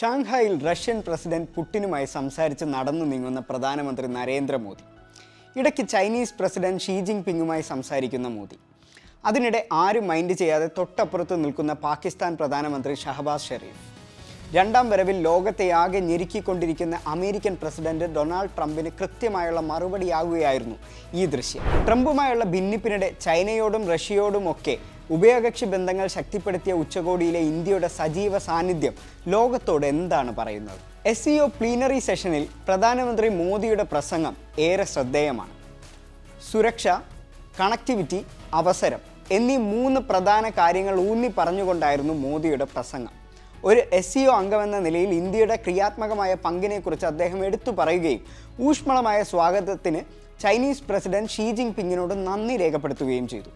ഷാങ്ഹായിൽ Russian president പുട്ടിനുമായി സംസാരിച്ച് നടന്നു നീങ്ങുന്ന പ്രധാനമന്ത്രി നരേന്ദ്രമോദി. ഇടയ്ക്ക് ചൈനീസ് പ്രസിഡന്റ് ഷീ ജിങ് പിങ്ങുമായി സംസാരിക്കുന്ന മോദി. അതിനിടെ ആരും മൈൻഡ് ചെയ്യാതെ തൊട്ടപ്പുറത്ത് നിൽക്കുന്ന പാകിസ്ഥാൻ പ്രധാനമന്ത്രി ഷഹബാസ് ഷെരീഫ്. രണ്ടാം വരവിൽ ലോകത്തെ ആകെ ഞെരുക്കിക്കൊണ്ടിരിക്കുന്ന അമേരിക്കൻ പ്രസിഡന്റ് ഡൊണാൾഡ് ട്രംപിന് കൃത്യമായുള്ള മറുപടിയാകുകയായിരുന്നു ഈ ദൃശ്യം. ട്രംപുമായുള്ള ഭിന്നിപ്പിനിടെ ചൈനയോടും റഷ്യയോടും ഒക്കെ ഉഭയകക്ഷി ബന്ധങ്ങൾ ശക്തിപ്പെടുത്തിയ ഉച്ചകോടിയിലെ ഇന്ത്യയുടെ സജീവ സാന്നിധ്യം ലോകത്തോട് എന്താണ് പറയുന്നത്? എസ് സി ഒ പ്ലീനറി സെഷനിൽ പ്രധാനമന്ത്രി മോദിയുടെ പ്രസംഗം ഏറെ ശ്രദ്ധേയമാണ്. സുരക്ഷ കണക്ടിവിറ്റി അവസരം എന്നീ മൂന്ന് പ്രധാന കാര്യങ്ങൾ ഊന്നി പറഞ്ഞുകൊണ്ടായിരുന്നു മോദിയുടെ പ്രസംഗം. ഒരു എസ് സി ഒ അംഗമെന്ന നിലയിൽ ഇന്ത്യയുടെ ക്രിയാത്മകമായ പങ്കിനെക്കുറിച്ച് അദ്ദേഹം എടുത്തു പറയുകയും ഊഷ്മളമായ സ്വാഗതത്തിന് ചൈനീസ് പ്രസിഡന്റ് ഷീ ജിങ് പിങ്ങിനോട് നന്ദി രേഖപ്പെടുത്തുകയും ചെയ്തു.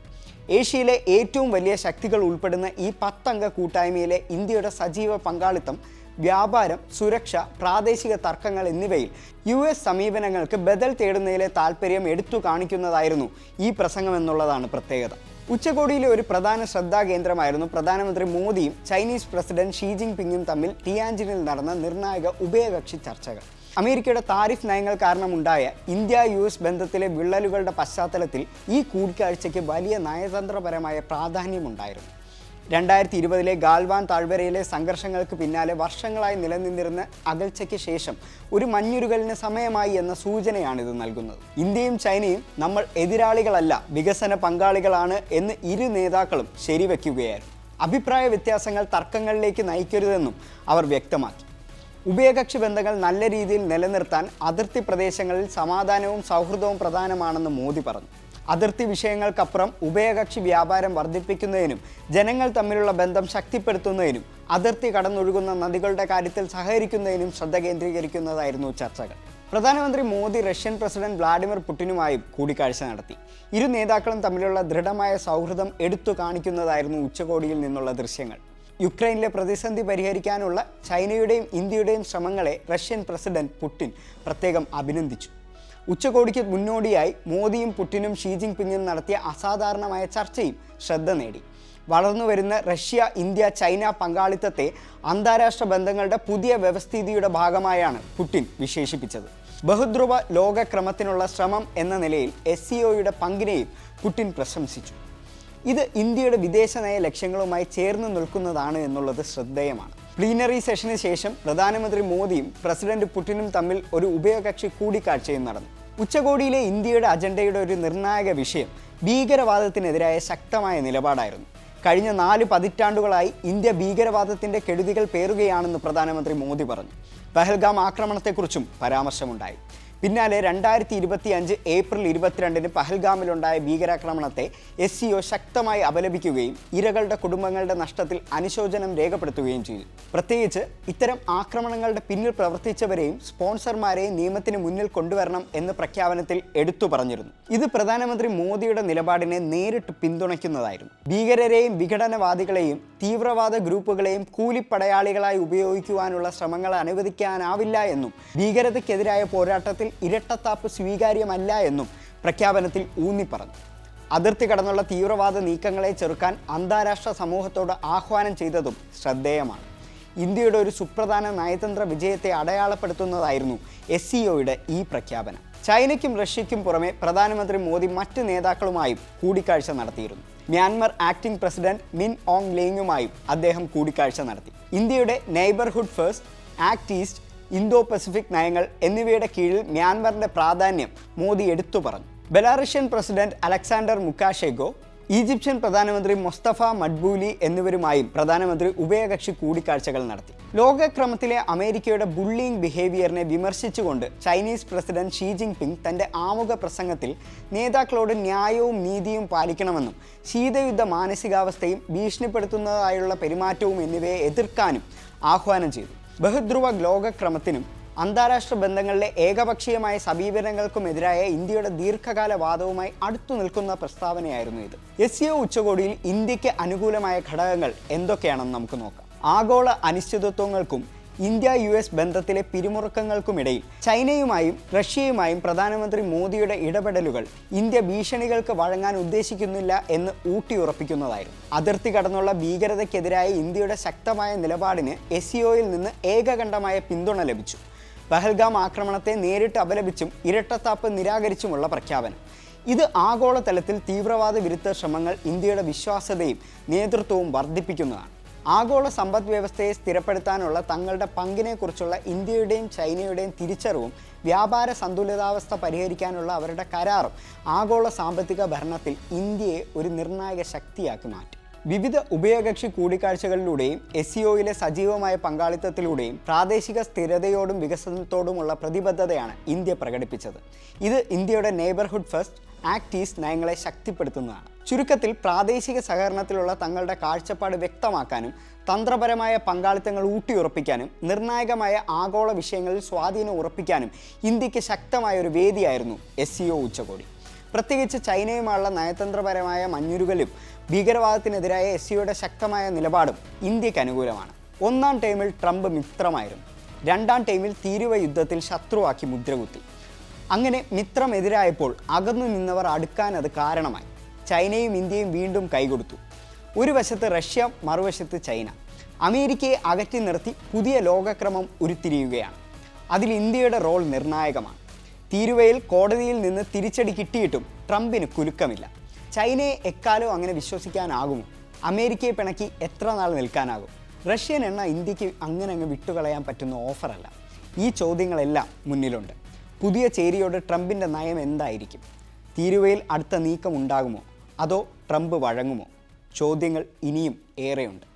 ഏഷ്യയിലെ ഏറ്റവും വലിയ ശക്തികൾ ഉൾപ്പെടുന്ന ഈ പത്തംഗ കൂട്ടായ്മയിലെ ഇന്ത്യയുടെ സജീവ പങ്കാളിത്തം വ്യാപാരം സുരക്ഷ പ്രാദേശിക തർക്കങ്ങൾ എന്നിവയിൽ യു എസ് സമീപനങ്ങൾക്ക് ബദൽ തേടുന്നതിലെ താല്പര്യം എടുത്തു കാണിക്കുന്നതായിരുന്നു ഈ പ്രസംഗം എന്നുള്ളതാണ് പ്രത്യേകത. ഉച്ചകോടിയിലെ ഒരു പ്രധാന ശ്രദ്ധാകേന്ദ്രമായിരുന്നു പ്രധാനമന്ത്രി മോദിയും ചൈനീസ് പ്രസിഡന്റ് ഷീ ജിൻ പിങ്ങും തമ്മിൽ ടിയാൻജിനിൽ നടന്ന നിർണായക ഉഭയകക്ഷി ചർച്ചകൾ. അമേരിക്കയുടെ താരിഫ് നയങ്ങൾ കാരണമുണ്ടായ ഇന്ത്യ യു എസ് ബന്ധത്തിലെ വിള്ളലുകളുടെ പശ്ചാത്തലത്തിൽ ഈ കൂടിക്കാഴ്ചയ്ക്ക് വലിയ നയതന്ത്രപരമായ പ്രാധാന്യമുണ്ടായിരുന്നു. രണ്ടായിരത്തി ഇരുപതിലെ ഗാൽവാൻ താഴ്വരയിലെ സംഘർഷങ്ങൾക്ക് പിന്നാലെ വർഷങ്ങളായി നിലനിന്നിരുന്ന അകൽച്ചയ്ക്ക് ശേഷം ഒരു മഞ്ഞുരുകലിന് സമയമായി എന്ന സൂചനയാണ് ഇത് നൽകുന്നത്. ഇന്ത്യയും ചൈനയും നമ്മൾ എതിരാളികളല്ല വികസന പങ്കാളികളാണ് എന്ന് ഇരു നേതാക്കളും ശരിവെക്കുകയായിരുന്നു. അഭിപ്രായ വ്യത്യാസങ്ങൾ തർക്കങ്ങളിലേക്ക് നയിക്കരുതെന്നും അവർ വ്യക്തമാക്കി. ഉഭയകക്ഷി ബന്ധങ്ങൾ നല്ല രീതിയിൽ നിലനിർത്താൻ അതിർത്തി പ്രദേശങ്ങളിൽ സമാധാനവും സൗഹൃദവും പ്രധാനമാണെന്ന് മോദി പറഞ്ഞു. അതിർത്തി വിഷയങ്ങൾക്കപ്പുറം ഉഭയകക്ഷി വ്യാപാരം വർദ്ധിപ്പിക്കുന്നതിനും ജനങ്ങൾ തമ്മിലുള്ള ബന്ധം ശക്തിപ്പെടുത്തുന്നതിനും അതിർത്തി കടന്നൊഴുകുന്ന നദികളുടെ കാര്യത്തിൽ സഹകരിക്കുന്നതിനും ശ്രദ്ധ കേന്ദ്രീകരിക്കുന്നതായിരുന്നു ചർച്ചകൾ. പ്രധാനമന്ത്രി മോദി റഷ്യൻ പ്രസിഡന്റ് വ്ളാഡിമിർ പുടിനുമായും കൂടിക്കാഴ്ച നടത്തി. ഇരു നേതാക്കളും തമ്മിലുള്ള ദൃഢമായ സൗഹൃദം എടുത്തു കാണിക്കുന്നതായിരുന്നു ഉച്ചകോടിയിൽ നിന്നുള്ള ദൃശ്യങ്ങൾ. യുക്രൈനിലെ പ്രതിസന്ധി പരിഹരിക്കാനുള്ള ചൈനയുടെയും ഇന്ത്യയുടെയും ശ്രമങ്ങളെ റഷ്യൻ പ്രസിഡന്റ് പുടിൻ പ്രത്യേകം അഭിനന്ദിച്ചു. ഉച്ചകോടിക്ക് മുന്നോടിയായി മോദിയും പുടിനും ഷീ ജിങ് പിങ്ങും നടത്തിയ അസാധാരണമായ ചർച്ചയും ശ്രദ്ധ നേടി. വളർന്നു വരുന്ന റഷ്യ ഇന്ത്യ ചൈന പങ്കാളിത്തത്തെ അന്താരാഷ്ട്ര ബന്ധങ്ങളുടെ പുതിയ വ്യവസ്ഥിതിയുടെ ഭാഗമായാണ് പുടിൻ വിശേഷിപ്പിച്ചത്. ബഹുദ്രുവ ലോകക്രമത്തിനുള്ള ശ്രമം എന്ന നിലയിൽ എസ് സി പങ്കിനെയും പുടിൻ പ്രശംസിച്ചു. ഇത് ഇന്ത്യയുടെ വിദേശനയ ലക്ഷ്യങ്ങളുമായി ചേർന്ന് നിൽക്കുന്നതാണ് എന്നുള്ളത് ശ്രദ്ധേയമാണ്. പ്ലീനറി സെഷന് ശേഷം പ്രധാനമന്ത്രി മോദിയും പ്രസിഡന്റ് പുടിനും തമ്മിൽ ഒരു ഉഭയകക്ഷി കൂടിക്കാഴ്ചയും നടന്നു. ഉച്ചകോടിയിലെ ഇന്ത്യയുടെ അജണ്ടയുടെ ഒരു നിർണായക വിഷയം ഭീകരവാദത്തിനെതിരായ ശക്തമായ നിലപാടായിരുന്നു. കഴിഞ്ഞ നാല് പതിറ്റാണ്ടുകളായി ഇന്ത്യ ഭീകരവാദത്തിന്റെ കെടുതികൾ പേറുകയാണെന്ന് പ്രധാനമന്ത്രി മോദി പറഞ്ഞു. പെഹൽഗാം ആക്രമണത്തെക്കുറിച്ചും പരാമർശമുണ്ടായി. പിന്നാലെ രണ്ടായിരത്തി ഇരുപത്തി അഞ്ച് ഏപ്രിൽ ഇരുപത്തിരണ്ടിന് പഹൽഗാമിലുണ്ടായ ഭീകരാക്രമണത്തെ എസ് സിഒ ശക്തമായി അപലപിക്കുകയും ഇരകളുടെ കുടുംബങ്ങളുടെ നഷ്ടത്തിൽ അനുശോചനം രേഖപ്പെടുത്തുകയും ചെയ്തു. പ്രത്യേകിച്ച് ഇത്തരം ആക്രമണങ്ങളുടെ പിന്നിൽ പ്രവർത്തിച്ചവരെയും സ്പോൺസർമാരെയും നിയമത്തിന് മുന്നിൽ കൊണ്ടുവരണം എന്ന് പ്രഖ്യാപനത്തിൽ എടുത്തു പറഞ്ഞിരുന്നു. ഇത് പ്രധാനമന്ത്രി മോദിയുടെ നിലപാടിനെ നേരിട്ട് പിന്തുണയ്ക്കുന്നതായിരുന്നു. ഭീകരരെയും വിഘടനവാദികളെയും തീവ്രവാദ ഗ്രൂപ്പുകളെയും കൂലിപ്പടയാളികളായി ഉപയോഗിക്കുവാനുള്ള ശ്രമങ്ങൾ അനുവദിക്കാനാവില്ല എന്നും ഭീകരതയ്ക്കെതിരായ പോരാട്ടത്തിൽ ഇരട്ടത്താപ്പ് സ്വീകാര്യമല്ല എന്നും പ്രഖ്യാപനത്തിൽ ഊന്നി പറഞ്ഞു അതിർത്തി കടന്നുള്ള തീവ്രവാദ നീക്കങ്ങളെ ചെറുക്കാൻ അന്താരാഷ്ട്ര സമൂഹത്തോട് ആഹ്വാനം ചെയ്തതും ശ്രദ്ധേയമാണ്. ഇന്ത്യയുടെ ഒരു സുപ്രധാന നയതന്ത്ര വിജയത്തെ അടയാളപ്പെടുത്തുന്നതായിരുന്നു എസ് സിഒയുടെ ഈ പ്രഖ്യാപനം. ചൈനയ്ക്കും റഷ്യയ്ക്കും പുറമെ പ്രധാനമന്ത്രി മോദി മറ്റ് നേതാക്കളുമായും കൂടിക്കാഴ്ച നടത്തിയിരുന്നു. Myanmar acting president Min Aung ലേങ്ങുമായും അദ്ദേഹം കൂടിക്കാഴ്ച നടത്തി. ഇന്ത്യയുടെ neighbourhood first act east Indo Pacific നയങ്ങൾ എന്നിവയുടെ കീഴിൽ മ്യാൻമറിന്റെ പ്രാധാന്യം മോദി എടുത്തു പറഞ്ഞു. Belarusian president Alexander Lukashenko Egyptian പ്രധാനമന്ത്രി മൊസ്തഫ മഡ്ബൂലി എന്നിവരുമായും പ്രധാനമന്ത്രി ഉഭയകക്ഷി കൂടിക്കാഴ്ചകൾ നടത്തി. ലോകക്രമത്തിലെ അമേരിക്കയുടെ ബുള്ളിംഗ് ബിഹേവിയറിനെ വിമർശിച്ചുകൊണ്ട് Chinese president Xi Jinping തന്റെ ആമുഖ പ്രസംഗത്തിൽ നേതാക്കളോട് ന്യായവും നീതിയും പാലിക്കണമെന്നും ശീതയുദ്ധ മാനസികാവസ്ഥയും ഭീഷണിപ്പെടുത്തുന്നതായുള്ള പെരുമാറ്റവും എന്നിവയെ എതിർക്കാനും ആഹ്വാനം ചെയ്തു. ബഹുധ്രുവ ലോകക്രമത്തിനും അന്താരാഷ്ട്ര ബന്ധങ്ങളിലെ ഏകപക്ഷീയമായ സമീപനങ്ങൾക്കുമെതിരായ ഇന്ത്യയുടെ ദീർഘകാല വാദവുമായി അടുത്തു നിൽക്കുന്ന പ്രസ്താവനയായിരുന്നു ഇത്. എസ് സി ഉച്ചകോടിയിൽ ഇന്ത്യയ്ക്ക് അനുകൂലമായ ഘടകങ്ങൾ എന്തൊക്കെയാണെന്ന് നമുക്ക് നോക്കാം. ആഗോള അനിശ്ചിതത്വങ്ങൾക്കും ഇന്ത്യ യു എസ് ബന്ധത്തിലെ പിരിമുറുക്കങ്ങൾക്കുമിടയിൽ ചൈനയുമായും റഷ്യയുമായും പ്രധാനമന്ത്രി മോദിയുടെ ഇടപെടലുകൾ ഇന്ത്യ ഭീഷണികൾക്ക് വഴങ്ങാൻ ഉദ്ദേശിക്കുന്നില്ല എന്ന് ഊട്ടിയുറപ്പിക്കുന്നതായിരുന്നു. അതിർത്തി കടന്നുള്ള ഭീകരതയ്ക്കെതിരായ ഇന്ത്യയുടെ ശക്തമായ നിലപാടിന് എസ് നിന്ന് ഏകകണ്ഠമായ പിന്തുണ ലഭിച്ചു. പഹൽഗാം ആക്രമണത്തെ നേരിട്ട് അപലപിച്ചും ഇരട്ടത്താപ്പ് നിരാകരിച്ചുമുള്ള പ്രഖ്യാപനം. ഇത് ആഗോളതലത്തിൽ തീവ്രവാദ വിരുദ്ധ ശ്രമങ്ങൾ ഇന്ത്യയുടെ വിശ്വാസ്യതയും നേതൃത്വവും വർദ്ധിപ്പിക്കുന്നതാണ്. ആഗോള സമ്പദ് വ്യവസ്ഥയെ സ്ഥിരപ്പെടുത്താനുള്ള തങ്ങളുടെ പങ്കിനെക്കുറിച്ചുള്ള ഇന്ത്യയുടെയും ചൈനയുടെയും തിരിച്ചറിവും വ്യാപാര സന്തുലിതാവസ്ഥ പരിഹരിക്കാനുള്ള അവരുടെ കരാറും ആഗോള സാമ്പത്തിക ഭരണത്തിൽ ഇന്ത്യയെ ഒരു നിർണായക ശക്തിയാക്കി മാറ്റി. വിവിധ ഉഭയകക്ഷി കൂടിക്കാഴ്ചകളിലൂടെയും എസ് സിഒയിലെ സജീവമായ പങ്കാളിത്തത്തിലൂടെയും പ്രാദേശിക സ്ഥിരതയോടും വികസനത്തോടുമുള്ള പ്രതിബദ്ധതയാണ് ഇന്ത്യ പ്രകടിപ്പിച്ചത്. ഇത് ഇന്ത്യയുടെ നെയ്ബർഹുഡ് ഫസ്റ്റ് ആക്ട് ഈസ്റ്റ് നയങ്ങളെ ശക്തിപ്പെടുത്തുന്നതാണ്. ചുരുക്കത്തിൽ പ്രാദേശിക സഹകരണത്തിലുള്ള തങ്ങളുടെ കാഴ്ചപ്പാട് വ്യക്തമാക്കാനും തന്ത്രപരമായ പങ്കാളിത്തങ്ങൾ ഊട്ടിയുറപ്പിക്കാനും നിർണായകമായ ആഗോള വിഷയങ്ങളിൽ സ്വാധീനം ഉറപ്പിക്കാനും ഇന്ത്യയ്ക്ക് ശക്തമായ ഒരു വേദിയായിരുന്നു എസ് സി ഉച്ചകോടി. പ്രത്യേകിച്ച് ചൈനയുമായുള്ള നയതന്ത്രപരമായ മഞ്ഞുരുകലും ഭീകരവാദത്തിനെതിരായ എസ് സിയുടെ ശക്തമായ നിലപാടും ഇന്ത്യയ്ക്ക് അനുകൂലമാണ്. ഒന്നാം ടൈമിൽ ട്രംപ് മിത്രമായിരുന്നു. രണ്ടാം ടൈമിൽ തീരുവ യുദ്ധത്തിൽ ശത്രുവാക്കി മുദ്രകുത്തി. അങ്ങനെ മിത്രം എതിരായപ്പോൾ അകന്നു നിന്നവർ അടുക്കാൻ അത് കാരണമായി. ചൈനയും ഇന്ത്യയും വീണ്ടും കൈകൊടുത്തു. ഒരു വശത്ത് റഷ്യ മറുവശത്ത് ചൈന. അമേരിക്കയെ അകറ്റി നിർത്തി പുതിയ ലോകക്രമം ഉരുത്തിരിയുകയാണ്. അതിൽ ഇന്ത്യയുടെ റോൾ നിർണായകമാണ്. തീരുവയിൽ കോടതിയിൽ നിന്ന് തിരിച്ചടി കിട്ടിയിട്ടും ട്രംപിന് കുലുക്കമില്ല. ചൈനയെ എക്കാലവും അങ്ങനെ വിശ്വസിക്കാനാകുമോ? അമേരിക്കയെ പിണക്കി എത്ര നാൾ നിൽക്കാനാകും? റഷ്യൻ എണ്ണ ഇന്ത്യയ്ക്ക് അങ്ങനെ അങ്ങ് വിട്ടുകളയാൻ പറ്റുന്ന ഓഫറല്ല. ഈ ചോദ്യങ്ങളെല്ലാം മുന്നിലുണ്ട്. പുതിയ ചേരിയോട് ട്രംപിന്റെ നയം എന്തായിരിക്കും? തീരുവയിൽ അടുത്ത നീക്കം ഉണ്ടാകുമോ അതോ ട്രംപ് വഴങ്ങുമോ? ചോദ്യങ്ങൾ ഇനിയും ഏറെയുണ്ട്.